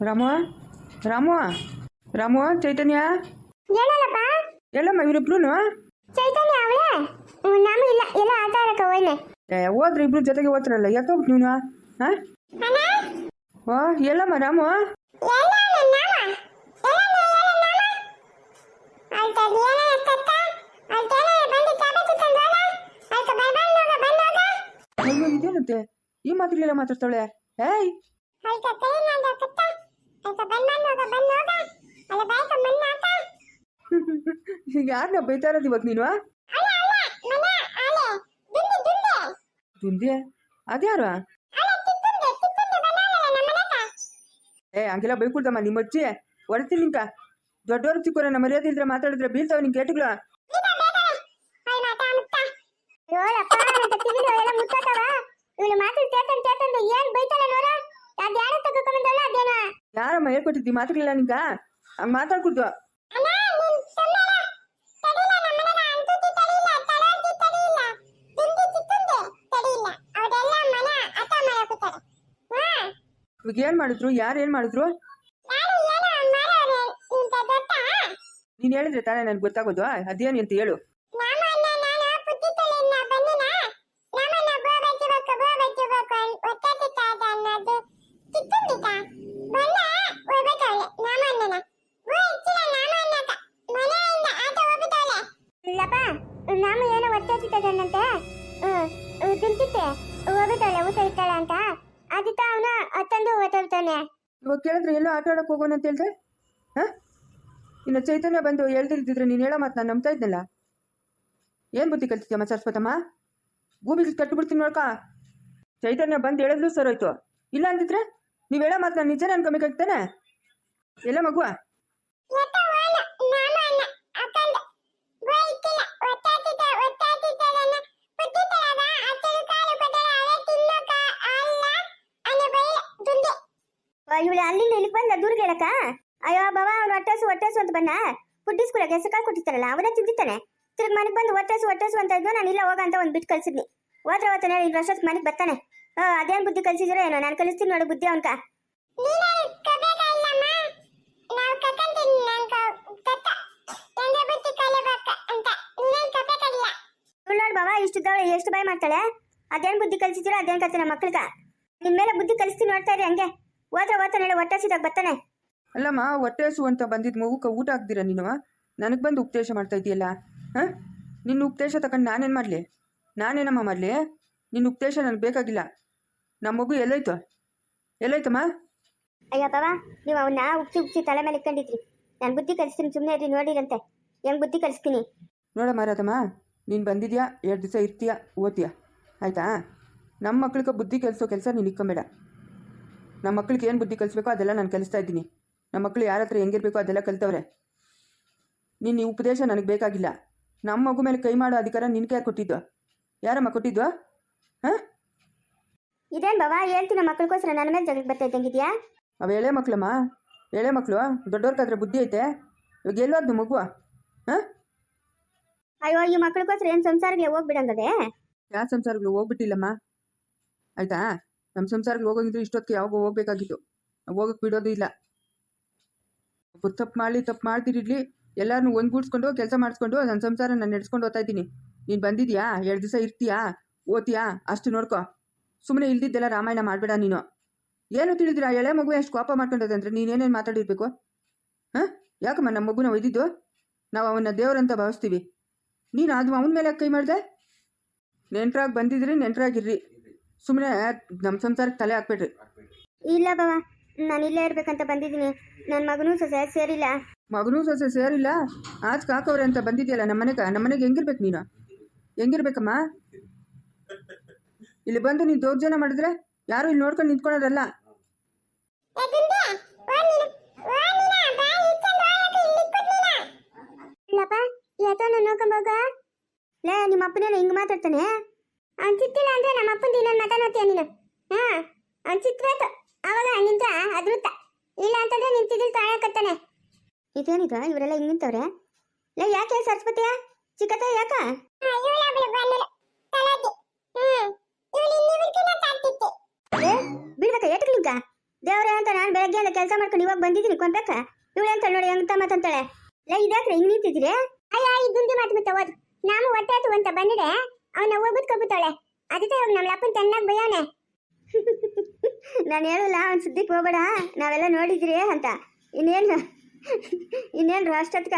ರಾಮು ರಾಮ ರಾಮು ಚೈತನ್ಯ? ಏನಲ್ಲಪ್ಪ ಎಲ್ಲಮ್ಮ ಇವರಿಬ್ರು ಚೈತನ್ಯ ಅವಳೇ? ನಾನು ಇಲ್ಲ ಎಲ್ಲ ಆಟ ಆಡಕ್ಕೆ ಹೋಯ್ನೆ ಏ ಹೋದ್ರಿ ಇಬ್ರು ಜೊತೆಗೆ ಓದ್ರಲ್ಲ ಯಾಕೋಗ್ಬಿಟ್ಟು ನೀನು? ಹಾಂ? ಅಣ್ಣ? ಓ ಎಲ್ಲಮ್ಮ ರಾಮು ಅಯ್ಯೋ ಇದೇನಂತೆ? ಈ ಮಾತುಗಳೆಲ್ಲ ಮಾತಾಡ್ತಾಳೆ? ಏಯ್! ಯಾರನ್ನ ಬೈತಾ ಇರೋದು ಇವಾಗ ನೀನು? ದುಂದೆ? ಅದ್ಯಾರು? ಏ, ಹಂಗೆಲ್ಲ ಬೈಕೊಳ್ತಮ್ಮ ನಿಮ್ಮ ಅಜ್ಜಿ. ಹೊಡ್ತೀನಿ ನಿಂಕ ದೊಡ್ಡವ್ರು ಚಿಕ್ಕವ್ರ ನಮ್ಮ ಮರ್ಯಾದೆ ಇಲ್ದ್ರೆ ಮಾತಾಡಿದ್ರೆ ಬೀಳ್ತಾವ ನಿನ್ ಕೇಟುಗಳು ಯಾರಮ್ಮ ಹೇಳ್ಕೊಟ್ಟಿದ್ದಿ ಮಾತುಗಳೆಲ್ಲ ನಿಂಗ? ಮಾತಾಡ್ಕೊಡ್ದು. ಇವಾಗ ಏನ್ ಮಾಡಿದ್ರು? ಯಾರು ಏನ್ ಮಾಡಿದ್ರು? ನೀನ್ ಹೇಳಿದ್ರೆ ತಾನೇ ನನ್ಗೆ ಗೊತ್ತಾಗೋದು. ಅದೇನು ಅಂತ ಹೇಳು. ಒತ್ತಾಡ್ತಿದ್ದದಂತೆ ತಿಂತಿದ್ದೆ. ಹೋಗುತ್ತಾಳೆ ಊಟ ಇರ್ತಾಳೆ ಅಂತ. ಅದಕ್ಕೆ ಅವನು ಅತ್ತಂದು ಓದಾಡ್ತಾನೆ ಇವಾಗ ಕೇಳಿದ್ರೆ ಎಲ್ಲೋ ಆಟ ಆಡಕ್ ಹೋಗೋಣ ಅಂತ ಹೇಳ್ದೆ? ಹಾ? ಇನ್ನು ಚೈತನ್ಯ ಬಂದು ಹೇಳ್ತಿರ್ತಿದ್ರೆ ನೀನು ಹೇಳೋ ಮಾತು ನಾನು ನಂಬ್ತಾ ಇದ್ನಲ್ಲ? ಏನು ಬುದ್ಧಿ ಕಲ್ತಿದ್ಯಮ್ಮ ಸರಸ್ವತಮ್ಮ? ಭೂಮಿಗೆ ಕಟ್ಬಿಡ್ತೀನಿ ನೋಡ್ಕ. ಚೈತನ್ಯ ಬಂದು ಹೇಳಿದ್ರು ಸರ್ ಹೋಯ್ತು ಇಲ್ಲ ಅಂದಿದ್ರೆ ನೀವು ಹೇಳೋ ಮಾತು ನಾನು ನಿಜನೇ ಅನ್ಕೊಬೇಕಾಗ್ತಾನೆ? ಎಲ್ಲ ಮಗುವ? ಇವಳು ಅಲ್ಲಿಂದ ಇಲ್ಲಿಗೆ ಬಂದ ದೂರಿಗೆ ಹೇಳಕ್ಕ? ಅಯ್ಯೋ ಬಾವ ಅವ್ನು ಹೊಟ್ಟೆಸು ಹೊಟ್ಟೆಸು ಅಂತ ಬಂದ? ಪುಟ್ಟಿಸ್ಕೂಲಕ್ಕೆ ಹೆಸರು ಕಾಳು ಕೊಟ್ಟಿರ್ತಾರಲ್ಲ ಅವನೇ ತಿಂದಿತ್ತಾನೆ ತಿರ್ಗಿ ಮನೆಗೆ ಬಂದು ಹೊಟ್ಟೆಸು ಹೊಟ್ಟೆಸು ಅಂತ ಇದ್ದು ನಾನು ಇಲ್ಲ ಹೋಗ ಅಂತ ಒಂದು ಬಿಟ್ಟು ಕಳ್ಸಿದ್ನಿ. ಹೋದ್ರೆ ಹೋಗ್ತಾನೆ ಈಗ ವರ್ಷಕ್ಕೆ ಮನೆಗೆ ಬರ್ತಾನೆ. ಅದೇನ್ ಬುದ್ಧಿ ಕಲ್ಸಿದ್ರೆ ಏನೋ ನಾನು ಕಲಿಸ್ತೀನಿ ನೋಡು ಬುದ್ಧಿ ಅವನ್ಕ. ನೋಡ್ ಬಾವ ಇಷ್ಟಿದ್ದಾಳೆ ಎಷ್ಟು ಬಾಯ್ ಮಾಡ್ತಾಳೆ? ಅದೇನ್ ಬುದ್ಧಿ ಕಲ್ಸಿದ್ದೀರೋ ಅದೇನ್ ಕಲ್ಸಿ ನಮ್ಮ ನಿಮ್ಮ ನಿನ್ ಮೇಲೆ ಬುದ್ಧಿ ಕಲಿಸ್ತೀನಿ ನೋಡ್ತಾ ಇರಿ ಹಂಗೆ. ಹೋದ್ರೆ ಹೋಗ್ತಾನೆ ಹೇಳಿ ಹೊಟ್ಟೆ ಸಿದಾಗ ಬರ್ತಾನೆ. ಅಲ್ಲಮ್ಮ ಹೊಟ್ಟೆ ಹಸು ಅಂತ ಬಂದಿದ್ದು ಮಗುಕ್ಕೆ ಊಟ ಹಾಕ್ದಿರ ನೀನು? ನನಗೆ ಬಂದು ಉಪದೇಶ ಮಾಡ್ತಾ ಇದೆಯಲ್ಲ ಹಾಂ? ನಿನ್ನ ಉಪದೇಶ ತಗೊಂಡು ನಾನೇನು ಮಾಡಲಿ? ನಾನೇನಮ್ಮ ಮಾಡಲಿ? ನಿನ್ನ ಉಪದೇಶ ನನಗೆ ಬೇಕಾಗಿಲ್ಲ. ನಮ್ಮ ಮಗು ಎಲ್ಲೋಯ್ತು? ಎಲ್ಲೋಯ್ತಮ್ಮ? ಅಯ್ಯ ಬಾಬಾ ನೀವು ಅವನ್ನ ಉಪ್ಸಿ ಉಪ್ಸಿ ತಲೆ ಮೇಲೆ ಇಟ್ಕೊಂಡಿದ್ರಿ. ನಾನು ಬುದ್ಧಿ ಕಲಿಸ್ತೀನಿ ಸುಮ್ಮನೆ ಇರಿ ನೋಡಿರಂತೆ. ಹೆಂಗ್ ಬುದ್ಧಿ ಕಲಿಸ್ತೀನಿ? ನೋಡಮ್ಮ ರಾಧಮ್ಮ ನೀನು ಬಂದಿದ್ಯಾ? ಎರಡು ದಿವಸ ಇರ್ತೀಯಾ? ಓದ್ತೀಯಾ? ಆಯಿತಾ? ನಮ್ಮ ಮಕ್ಳಿಗೆ ಬುದ್ಧಿ ಕಲಿಸೋ ಕೆಲಸ ನೀನು ಇಕ್ಕೊಂಬೇಡ. ನಮ್ಮ ಮಕ್ಳಿಗೆ ಏನು ಬುದ್ಧಿ ಕಲಿಸ್ಬೇಕೋ ಅದೆಲ್ಲ ನಾನು ಕಲಿಸ್ತಾ ಇದ್ದೀನಿ. ನಮ್ಮ ಮಕ್ಕಳು ಯಾರ ಹತ್ರ ಹೆಂಗಿರ್ಬೇಕೋ ಅದೆಲ್ಲ ಕಲಿತವ್ರೆ. ನಿನ್ನ ಉಪದೇಶ ನನಗೆ ಬೇಕಾಗಿಲ್ಲ. ನಮ್ಮ ಮಗು ಮೇಲೆ ಕೈ ಮಾಡೋ ಅಧಿಕಾರ ನಿನ್ಗೆ ಯಾರು ಕೊಟ್ಟಿದ್ದು? ಯಾರಮ್ಮ ಕೊಟ್ಟಿದ್ದು? ಹಾಂ? ಇದೇನು ಬಾವ ಹೇಳ್ತೀನಿ ಮಕ್ಕಳಿಗೋಸ್ಕರ ನನ್ನ ಮೇಲೆ ಜಗಕ್ಕೆ ಬರ್ತಾ ಇದ್ದಂಗಿದ್ಯಾ? ಅವ ಎಳೆ ಮಕ್ಳಮ್ಮ. ಎಳೆ ಮಕ್ಕಳು ದೊಡ್ಡವ್ರಿಗಾದ್ರೆ ಬುದ್ಧಿ ಐತೆ. ಇವಾಗ ಎಲ್ಲೋದ್ನು ಮಗುವ? ಹಾಂ? ಅಯ್ಯೋ ಈ ಮಕ್ಕಳಿಗೋಸ್ಕರ ಏನು ಸಂಸಾರಕ್ಕೆ ಹೋಗ್ಬಿಡಂಗದೆ? ಯಾವ ಸಂಸಾರಗಳು ಹೋಗ್ಬಿಟ್ಟಿಲ್ಲಮ್ಮ? ಆಯ್ತಾ? ನಮ್ಮ ಸಂಸಾರಕ್ಕೆ ಹೋಗೋಗಿದ್ರೆ ಇಷ್ಟೊತ್ತಿಗೆ ಯಾವಾಗ ಹೋಗ್ಬೇಕಾಗಿತ್ತು. ಹೋಗಕ್ಕೆ ಬಿಡೋದು ಇಲ್ಲ. ತಪ್ಪು ಮಾಡಲಿ, ತಪ್ಪು ಮಾಡ್ತಿರ್ಲಿ ಎಲ್ಲರನ್ನೂ ಒಂದ್ಗೂಡ್ಸ್ಕೊಂಡು ಕೆಲಸ ಮಾಡಿಸ್ಕೊಂಡು ನನ್ನ ಸಂಸಾರ ನಾನು ನಡೆಸ್ಕೊಂಡು ಹೋಗ್ತಾ ಇದ್ದೀನಿ. ನೀನು ಬಂದಿದ್ಯಾ? ಎರಡು ದಿವಸ ಇರ್ತೀಯಾ? ಓದ್ತೀಯಾ? ಅಷ್ಟು ನೋಡ್ಕೊ. ಸುಮ್ಮನೆ ಇಲ್ದಿದ್ದೆಲ್ಲ ರಾಮಾಯಣ ಮಾಡಬೇಡ ನೀನು. ಏನು ತಿಳಿದಿರಾ ಎಳೆ ಮಗು ಎಷ್ಟು ಕೋಪ ಮಾಡ್ಕೊಂಡದೆ ಅಂದರೆ ನೀನೇನೇನು ಮಾತಾಡಿರ್ಬೇಕು? ಹಾಂ? ಯಾಕಮ್ಮ ನಮ್ಮ ಮಗುನ ಒಯ್ದಿದ್ದು? ನಾವು ಅವನ್ನ ದೇವರಂತ ಭಾವಿಸ್ತೀವಿ. ನೀನು ಅದು ಅವನ ಮೇಲೆ ಕೈ ಮಾಡಿದೆ? ನೆಂಟ್ರಾಗಿ ಬಂದಿದ್ರಿ ನೆಂಟ್ರಾಗಿರ್ರಿ ಸುಮ್ಮನೆ ನಮ್ಮ ಸಂಸಾರಕ್ಕೆ ತಲೆ ಹಾಕ್ಬೇಡ್ರಿ ಇಲ್ಲ ಬಾವ ನಾನು ಇಲ್ಲೇ ಇರ್ಬೇಕಂತ ಬಂದಿದ್ದೀನಿ. ನನ್ನ ಮಗನೂ ಸೊಸೆ ಸೇರಿಲ್ಲ. ಮಗನೂ ಸೊಸೆ ಸೇರಿಲ್ಲ? ಆಚ್ ಕಾಕವ್ರೆ ಅಂತ ಬಂದಿದ್ಯಲ್ಲ ನಮ್ಮ ಮನೆಗೆ? ನಮ್ಮ ಮನೆಗೆ ಹೆಂಗಿರ್ಬೇಕು ನೀನು? ಹೆಂಗಿರ್ಬೇಕಮ್ಮ? ಇಲ್ಲಿ ಬಂದು ನೀನು ದೌರ್ಜನ್ಯ ಮಾಡಿದ್ರೆ ಯಾರು ಇಲ್ಲಿ ನೋಡ್ಕೊಂಡು ನಿಂತ್ಕೊಳ್ಳೋದಲ್ಲ. ಇಲ್ಲಪ್ಪ ಯಾತನ ನೋಡ್ಕೊಂಬೋಗ ಲೇ ನಿಮ್ಮ ಅಪ್ಪನೇನ ಹಿಂಗ್ ಮಾತಾಡ್ತಾನೆ? ಅನ್ಸಿತ್ತಿಲ್ಲ ಅಂದ್ರೆ ನಮ್ಮ ಅಪ್ಪನ ಇನ್ನೊಂದು ಮಾತಾಡ್ತೀಯ ನೀನು? ಹಾ ಅನ್ಸಿತ್ರೇತ ಅವಾಗ ನಿಂತ ಅದೃತ ಇಲ್ಲ ಅಂತಂದ್ರೆ ನಿಂತಿದ್ದಿಲ್ ತಾಳಕತ್ತಾನೆ. ಇದೇನಿದ? ಇವರೆಲ್ಲ ಹಿಂಗ್ ನಿಂತವ್ರೆ? ಲೇ ಯಾಕೆ ಸರಸ್ವತಿಯ? ಚಿಕ್ಕತ್ತ ಯಾಕ? ಬಿಡ್ಬೇಕ ಏಟಕ್ಲಿಂಕ ದೇವ್ರೆ ಅಂತ ನಾನು ಬೆಳಗ್ಗೆಯಿಂದ ಕೆಲಸ ಮಾಡ್ಕೊಂಡು ಇವಾಗ ಬಂದಿದ್ದೀನಿ ಕೊಂಬೇಕ ಇವಳೆ ಅಂತ ನೋಡಿ ಹೆಂಗೆ ತಮ್ಮ ಅಂತಾಳೆ ಲೇ ಇದಾಕ್ರೆ ಹಿಂಗ್ ನಿಂತಿದ್ದೀರಿ? ಅಯ್ಯ ಈ ಮಾತು ಮತ್ತೆ ಹೋದ್ ನಾನು ಹೊಟ್ಟೆ ಅಂತ ಬಂದಿದೆ. ಅವನ ಹೋಗ್ಬಿಟ್ಟು ಕಬ್ಬುತ್ತಾಳೆ ಅದಕ್ಕೆ ಇವಾಗ ನಮ್ಮ ಅಪ್ಪನ ಚೆನ್ನಾಗಿ ಬಯ್ಯಾನೆ ನಾನು ಹೇಳಲ್ಲ, ಅವ್ನ ಸುದ್ದಿಗೆ ಹೋಗ್ಬೇಡ. ನಾವೆಲ್ಲ ನೋಡಿದ್ರಿ ಅಂತ. ಇನ್ನೇನು ಇನ್ನೇನು ಅಷ್ಟೊತ್ಕ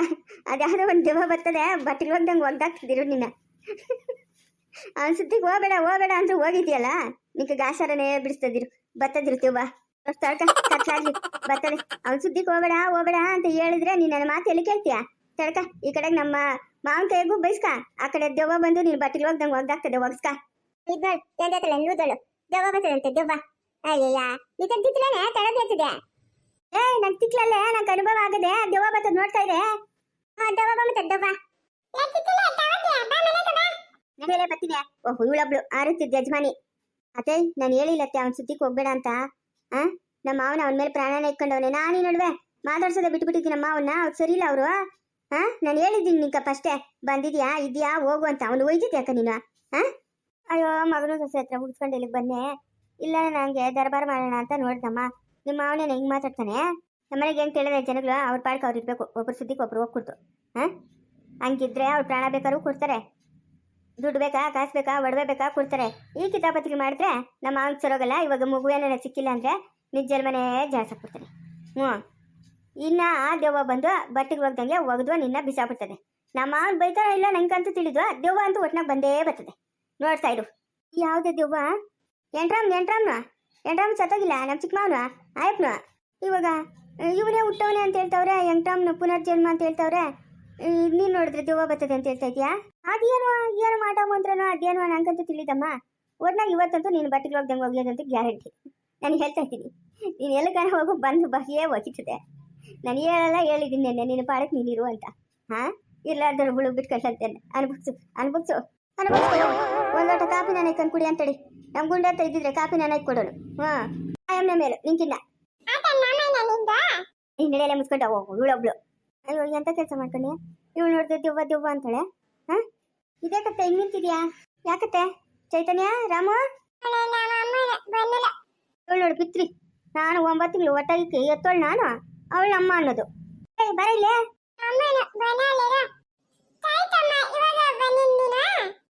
ಅದ್ಯಾವುದೋ ಒಂದು ದೆವ್ವ ಬರ್ತದೆ ಬಟ್ಟೆಗೆ ಹೋಗ್ದಂಗೆ ಒಗ್ದಾಕ್ತಿದ್ರು ನಿನ್ನ. ಅವ್ನ ಸುದ್ದಿಗೆ ಹೋಗ್ಬೇಡ ಹೋಗ್ಬೇಡ ಅಂತ ಹೋಗಿದ್ಯಲ್ಲ? ನಿಂಗೆ ಗಾಸಾರನೇ ಬಿಡಿಸ್ತದಿರು ಬರ್ತದಿರ್ತೀವ ಬಾ ಕತ್ಲಾಗ್ಲಿ ಬರ್ತದೆ ಅವ್ನ ಸುದ್ದಿಗೆ ಹೋಗ್ಬೇಡ ಹೋಗ್ಬೇಡ ಅಂತ ಹೇಳಿದ್ರೆ ನೀನು ನನ್ನ ಮಾತು ಎಲ್ಲಿ ಕೇಳ್ತೀಯ? ತಡ್ಕ ಈ ಕಡೆಗೆ ನಮ್ಮ ಮಾವನ್ ಕೈಗೂ ಬೈಸ್ಕ. ಆ ಕಡೆ ದೆವ್ವ ಬಂದು ನೀನು ಬಟ್ಟೆಗೆ ಹೋಗ್ದಂಗೆ ಒಗ್ದಾಗ್ತದೆ ಒಗ್ಸ್ಕ. ಇದ್ನೋಳ್ ಎಂದತ್ತಲ್ಲ ನೂದಳು ದೆವ್ವ ಬರ್ತದಂತೆ ದೆವ್ವ. ಅಯ್ಯಯ್ಯ ನೀ ತೆಗ್ದಿತ್ತಲೇನೆ ತಡದ್ ಹೇಳ್ತಿದೆ ಏ ನನ್ ತಿಕ್ಲಲ್ಲೇ ನಂಗೆ ಅನುಭವ ಆಗದೆ ದೆವ್ವ ಬರ್ತದ ನೋಡ್ತಾ ಇದೆ ಹಾ ದೆವ್ವ ಬಂತ ದೆವ್ವ. ನಗಲೇ ಬರ್ತೀನಿ ಓ ಇವಳೊಬ್ಳು ಆರುತ್ತಿದ್ದ ಯಜಮಾನಿ. ಅತ್ತೆ ನಾನು ಹೇಳಿಲ್ಲತ್ತೆ ಅವ್ನ ಸುದ್ದಿಗೆ ಹೋಗ್ಬೇಡ ಅಂತ. ಆ? ನಮ್ಮ ಮಾವನ ಅವನ ಮೇಲೆ ಪ್ರಾಣನ ಇಟ್ಕೊಂಡವನೆ. ನಾನು ನಡುವೆ ಮಾತಾಡ್ಸೋದೆ ಬಿಟ್ಬಿಟ್ಟಿದ್ದೀನಿ ನಮ್ಮ ಮಾವನ್ನ ಅವ್ರು ಸರಿ ಇಲ್ಲ ಅವರು. ಹಾ? ನಾನು ಹೇಳಿದ್ದೀನಿ ನಿಂಕ ಅಷ್ಟೇ. ಬಂದಿದ್ಯಾ? ಇದ್ಯಾ? ಹೋಗು ಅಂತ. ಅವನು ಒಯ್ದಿದ್ಯಾ ಅಕ್ಕ ನೀನು? ಹಾ? ಅಯ್ಯೋ, ಮಗನು ಸೊಸೆ ಹತ್ರ ಹುಡ್ಸ್ಕೊಂಡು ಇಲ್ಲಿಗೆ ಬನ್ನಿ. ಇಲ್ಲ ನನಗೆ ದರ್ಬಾರ್ ಮಾಡೋಣ ಅಂತ ನೋಡ್ದಮ್ಮ. ನಿಮ್ಮ ಮಾವನೇನ ಹೆಂಗೆ ಮಾತಾಡ್ತಾನೆ? ನಮ್ಮನೆಗೆ ಹೆಂಗೆ ಕೇಳಿದ್ರೆ ಜನಗಳು ಅವ್ರ ಪಾಡ್ಕ ಅವ್ರು ಇರಬೇಕು. ಒಬ್ರು ಸುದ್ದಿಗೆ ಒಬ್ರು ಹೋಗ್ಕೊಡ್ತು ಹಾ? ಹಂಗಿದ್ರೆ ಅವ್ರು ಪ್ರಾಣ ಬೇಕಾದ್ರೂ ಕೊಡ್ತಾರೆ. ದುಡ್ಡು ಬೇಕಾ? ಕಾಸು ಬೇಕಾ? ಒಡವೆ ಬೇಕಾ? ಕೊಡ್ತಾರೆ. ಈ ಕಿತಾಪತಿಗೆ ಮಾಡಿದ್ರೆ ನಮ್ಮ ಮಾವನ್ ಸರೋಗಲ್ಲ ಇವಾಗ ಮಗುವೇನ ಸಿಕ್ಕಿಲ್ಲ ಅಂದರೆ ನಿಜ ಮನೆ ಕೊಡ್ತಾರೆ ಹ್ಞೂ ಇನ್ನ ಆ ದೆವ್ವ ಬಂದು ಬಟ್ಟೆಗೆ ಹೋಗ್ದಂಗೆ ಒಗ್ದು ನಿನ್ನ ಬಿಸಾಕ್ಬಿಡ್ತದೆ. ನಮ್ಮ ಅವ್ನ ಬೈತಾರ ಇಲ್ಲ ನಂಗಂತೂ ತಿಳಿದ್ವ ದೆವ್ವ ಅಂತೂ ಒಟ್ನಾಗ ಬಂದೇ ಬರ್ತದೆ. ನೋಡ್ತಾ ಇರು. ಯಾವುದೇ ದೆವ್ವ? ಎಂಟ್ರಾಮ್ ಎಂಟ್ರಾಮ್ನ ಎಂಟ್ರಾಮ್ ಸತ್ತೋಗಿಲ್ಲ ನಮ್ಮ ಚಿಕ್ಕ ಮಾವನ ಆಯಪ್ನ ಇವಾಗ, ಇವನೇ ಹುಟ್ಟವನೇ ಅಂತ ಹೇಳ್ತಾವ್ರೆ, ಎಂಟ್ರಾಮ್ನ ಪುನರ್ಜನ್ಮ ಅಂತ ಹೇಳ್ತಾವ್ರೆ. ನೀನು ನೋಡಿದ್ರೆ ದೆವ್ವ ಬರ್ತದೆ ಅಂತ ಹೇಳ್ತಾ ಇದೀಯಾ ಅದೇನು, ಏನು ಮಾಟ ಮಂತ್ರನೋ, ಅದೇನು ನಂಗಂತೂ ತಿಳಿದಮ್ಮ. ಒಟ್ನಾಗ ಇವತ್ತಂತೂ ನೀನು ಬಟ್ಟೆಗೆ ಹೋಗ್ದಂಗೆ ಅಂತ ಗ್ಯಾರಂಟಿ. ನಾನು ಹೇಳ್ತಾ ಇದ್ದೀನಿ. ನೀನು ಎಲ್ಲಿಗಾರ ಹೋಗು ಬಂದು ಬಗೆಯೇ ಒಗಿತದೆ. ನಾನು ಹೇಳಲ್ಲ ಹೇಳಿದ್ದೀನಿ ನೆನ್ನೆ ಪಾಡಕ್ಕೆ ನೀನಿರು ಅಂತ. ಹಾಂ? ಇರ್ಲಾರ್ದವ್ರು ಹುಳು ಬಿಟ್ಟು ಕಳ್ಸಂತೇನೆ. ಅನ್ಭವಿಸು ಅನ್ಭವಿಸು. ಒಂದು ಲೋಟ ಕಾಫಿ ನಾನು ತಂದು ಕುಡಿ ಅಂತೇಳಿ. ನಮ್ಮ ಗುಂಡ ಅಂತ ಇದ್ದಿದ್ರೆ ಕಾಫಿ ನಾನು ಕೊಡೋಳು ಹಾಂ? ಆಯಮ್ಮನ ಮೇಲೆ ನಿಂಕಿನ್ನ ಹಿನ್ನಡೆಯಲ್ಲೇ ಮುಚ್ಕೊಂಡು ಹೋಗು ಇವಳೊಬ್ಳು ಅಯ್ಯೋ, ಎಂತ ಕೆಲಸ ಮಾಡ್ಕೊಂಡೆ? ಇವಳು ನೋಡಿದ್ರೆ ದೆವ್ವ ದೆವ್ವ ಅಂತಾಳೆ. ಹಾ? ಇದೇ ಕತ್ತೆ ಹಿಂಗ್ ನಿಂತಿದ್ಯಾ? ಯಾಕತ್ತೆ ಚೈತನ್ಯ, ರಾಮ? ಇವಳು ನೋಡು ಬಿತ್ರಿ ನಾನು ಒಂಬತ್ತು ತಿಂಗಳು ಒಟ್ಟಾಗಿ ಎತ್ತೋಳು ನಾನು. ಅವಳ ಅಮ್ಮ ಅನ್ನೋದು. ಏಯ್ ಬರ ಇಲ್ಲೇ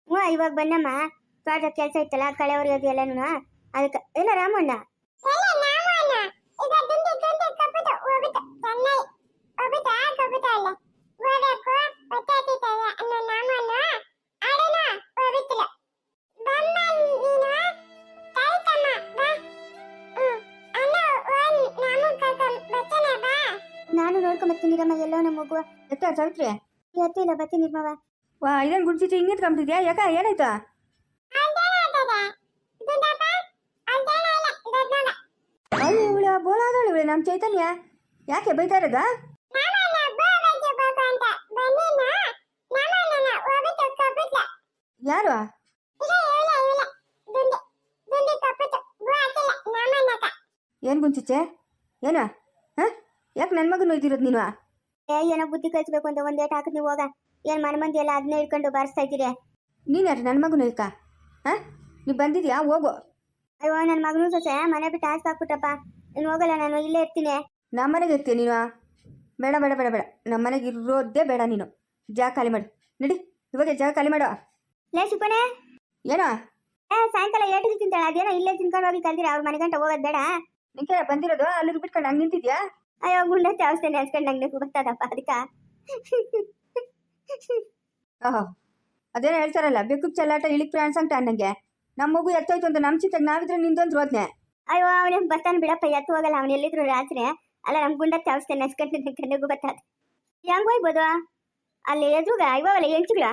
ಹ್ಞೂ ಇವಾಗ ಬನ್ನಮ್ಮ. ತೋಟದ ಕೆಲಸ ಇತ್ತಲ್ಲ ಕಳೆ ಹೊರಿಯೋದು ಎಲ್ಲನೂ ಅದಕ್ಕೆ ಇಲ್ಲ ರಾಮಣ್ಣ? ನಮ್ಮ ಮಗುವ ಎತ್ತ, ಸಾವಿತ್ರಿ? ಎತ್ತಿಲ್ಲ ಬರ್ತೀನಿ ಮಾವ ವಾ, ಇದೇನು ಗುಡ್ಸಿಟ್ಟು ಹಿಂಗೆ ಕಂಬಿದ್ಯಾ? ಯಾಕ, ಏನಾಯ್ತು? ಅಯ್ಯೋ ಇವಳು ಬೋಲಾದಳು ಇವಳು ನಮ್ಮ ಚೈತನ್ಯ. ಯಾಕೆ ಬೈತಾ ಇರೋದ ಯಾರು? ಏನು ಗುಂಚಿಚ್ಚೆ ಏನ? ಹ? ಯಾಕೆ ನನ್ನ ಮಗನ ಒಯ್ದಿರೋದು ನೀನು? ಏ ಏನೋ ಬುದ್ಧಿ ಕಲಿಸ್ಬೇಕು ಅಂತ ಒಂದೇ ಟಾಕ್ ನೀವು ಹೋಗ. ಏನ್ ಮನೆ ಮಂದಿ ಎಲ್ಲ ಅದನ್ನೇ ಇಟ್ಕೊಂಡು ಬಾರಿಸ್ತಾ ಇದ್ದೀರಿ? ನೀನು ಯಾರು? ನನ್ನ ಮಗನ ಇಕ್ಕ ಹಾಂ? ನೀವು ಬಂದಿದ್ಯಾ? ಹೋಗು. ಅಯ್ಯೋ ನನ್ನ ಮಗನೂ ಸೊಸೆ ಮನೆ ಬಿಟ್ಟು ಆಸ್ತಿ ಹಾಕ್ಬಿಟ್ಟಪ್ಪ ಇನ್ನು ಹೋಗಲ್ಲ ನಾನು ಇಲ್ಲೇ ಇರ್ತೀನಿ. ನಮ್ಮ ಮನೆಗೆ ಇರ್ತೀಯ ನೀನು? ಬೇಡ ಬೇಡ ಬೇಡ ಬೇಡ. ನಮ್ಮ ಮನೆಗೆ ಇರೋದೇ ಬೇಡ ನೀನು. ಜಾಗ ಖಾಲಿ ಮಾಡು. ನಡಿ ಇವಾಗ ಜಾಗ ಖಾಲಿ ಮಾಡು. ಲೇ ಸುಪಣೆ ಏನೋ? ಏ ಸಾಯಂಕಾಲ ಏಟಿಗೆ ತಿಂತಾಳೆ. ಅದೇನೋ ಇಲ್ಲೇ ತಿನ್ಕೊಂಡು ಹೋಗಿ ಕಲ್ದಿರ? ಅವ್ರ ಮನೆಗಂಟ ಹೋಗೋದು ಬೇಡ. ನಿಂಗೆ ಬಂದಿರೋದು? ಅಲ್ಲಿ ಬಿಟ್ಕೊಂಡು ಹಂಗೆ ನಿಂತಿದ್ಯಾ? ಅಯ್ಯೋ ಗುಂಡ ಚಾವಸ್ತೇನೆ ನೆನ್ಸ್ಕೊಂಡು ನಂಗೆ ಬರ್ತದಪ್ಪ ಅದಕ್ಕ ಓಹೋ ಅದೇನೋ ಹೇಳ್ತಾರಲ್ಲ ಬೆಕ್ಕು ಚಲ್ಲಾಟ ಇಳಿಕ್ ಪ್ರಾಣ ಸಂಕಟ ಅನ್ನಂಗೆ. ನಮ್ಮ ಮಗು ಎತ್ತೋಯ್ತು ಅಂತ ನಮ್ಮ ಚಿತ್ತಾಗ ನಾವಿದ್ರೆ ನಿಂದೊಂದು ರೋದ್ನೆ. ಅಯ್ಯೋ ಅವನೇ ಬರ್ತಾನೆ ಬಿಡಪ್ಪ ಎತ್ತು ಹೋಗಲ್ಲ ಅವನ ಎಲ್ಲಿದ್ರು ರಾತ್ರಿ. ಅಲ್ಲ ನಮ್ಮ ಗುಂಡ ಚಾವಸ್ತೆ ನಂಗೆ ಕಣ್ಣಿಗೂ ಬರ್ತದ ಹೆಂಗ್ ಹೋಗ್ಬೋದು? ಅಲ್ಲಿ ಎದುರುಗ? ಇವಾಗಲ್ಲ ಎಂಚುಗಳ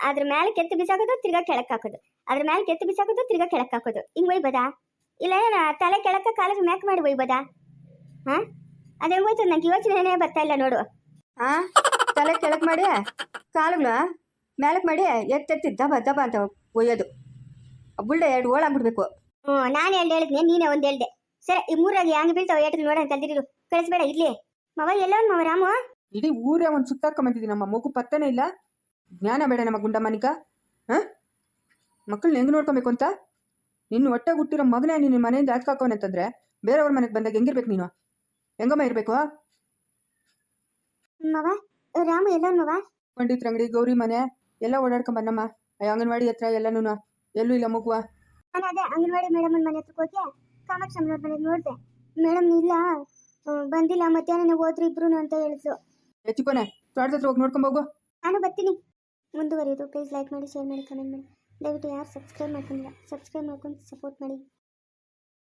ಅದ್ರ ಮೇಲೆ ಕೆತ್ತು ಬಿಸಾಕೋದು ತಿರ್ಗಾ ಕೆಳಕ್ ಹಾಕೋದು. ಅದ್ರ ಮೇಲೆ ಕೆತ್ತು ಬಿಸಾಕೋದು ತಿರ್ಗಾ ಕೆಳಕ್ ಹಾಕೋದು. ಹಿಂಗ್ ಒಯ್ಬೋದಾ ಇಲ್ಲ ಏನ ತಲೆ ಕೆಳಕ ಕಾಲಿಗೆ ಮ್ಯಾಕ್ ಮಾಡಿ ಒಯ್ಬೋದಾ ಹಾ? ಅದ್ ಹೆಂಗ್ ಹೋಯ್ತು ನಂಗೆ ಯೋಚನೆನೇ ಬರ್ತಾ ಇಲ್ಲ ನೋಡು. ಆ? ತಲೆ ಕೆಳಕ್ ಮಾಡಿ ಕಾಲುಗಳ ಮೇಲಕ್ ಮಾಡಿ ಎತ್ತೆತ್ತಿ ದಬ ದಬ ಅಂತ ಒಯ್ಯೋದು. ಬುಳ್ಳೆ ಎರಡು ಓಳಾಗ್ಬಿಡ್ಬೇಕು ಹ್ಮ್ ನಾನು ಎರಡು ಹೇಳಿದ್ನೆ ನೀನೇ ಒಂದ್ ಹೇಳ್ದೆ. ಸರಿ ಈ ಮೂರಾಗಿ ಹಂಗೆ ಬೀಳ್ತಾವ ಏಟಿಗೆ ನೋಡೋಣ ಕಲ್ದಿರು ಕಳಿಸ್ಬೇಡ ಇರ್ಲಿ. ಮವ ಎಲ್ಲವನ್ ಮವ ರಾಮು? ಇಡೀ ಊರೇ ಒಂದು ಸುತ್ತಾಕೊಂಬಂದಿದ್ದೀನಿ ನಮ್ಮ ಮಗು ಪತ್ತನೇ ಇಲ್ಲ. ಜ್ಞಾನ ಬೇಡ ನಮ್ಮ ಗುಂಡಮ್ಮನಿಕ ಹಾಂ? ಮಕ್ಕಳನ್ನ ಹೆಂಗ್ ನೋಡ್ಕೊಬೇಕು ಅಂತ? ನಿನ್ನ ಹೊಟ್ಟೆ ಹುಟ್ಟಿರೋ ಮಗನೇ ನಿನ್ನ ಮನೆಯಿಂದ ಹಾಕಾಕೋನೆ ಅಂತಂದ್ರೆ ಬೇರೆಯವ್ರ ಮನೆಗೆ ಬಂದಾಗ ಹೆಂಗಿರ್ಬೇಕು ನೀನು? ಹೆಂಗಮ್ಮ ಇರಬೇಕು? ಮವ ರಾಮು ಎಲ್ಲೋನ್ ಮವ ಪಂಡಿತ್ ಅಂಗಡಿ ಗೌರಿ ಮನೆ ಎಲ್ಲ ಓಡಾಡ್ಕೊಂಡ್ ಬನ್ನಮ್ಮ. ಅಂಗನವಾಡಿ ಹತ್ರ ಎಲ್ಲನೂ ಎಲ್ಲೂ ಇಲ್ಲ ಮಗುವ ನಾನು ಅದೇ ಅಂಗನವಾಡಿ ಮೇಡಮ್ ಮನೆ ಹತ್ರ ಹೋಗಿ ಕಾಮಾಕ್ಷಿ ಮನೆ ನೋಡಿದೆ. ಮೇಡಮ್ ಇಲ್ಲ ಬಂದಿಲ್ಲ ಮಧ್ಯಾಹ್ನ ಹೋದ್ರು ಇಬ್ರು ಅಂತ ಹೇಳಿದ್ರು. ಹೆಚ್ಚುಕೊನೆ ತೋಟದ ಹತ್ರ ಹೋಗಿ ನೋಡ್ಕೊಂಡ್ ಹೋಗು. ನಾನು ಬರ್ತೀನಿ. ಮುಂದುವರಿಯೋದು. ಪ್ಲೀಸ್ ಲೈಕ್ ಮಾಡಿ ಶೇರ್ ಮಾಡಿ ಕಮೆಂಟ್ ಮಾಡಿ. ದಯವಿಟ್ಟು ಯಾರು ಸಬ್ಸ್ಕ್ರೈಬ್ ಮಾಡ್ಕೊಂಡಿಲ್ಲ ಸಬ್ಸ್ಕ್ರೈಬ್ ಮಾಡ್ಕೊಂಡು ಸಪೋರ್ಟ್ ಮಾಡಿ.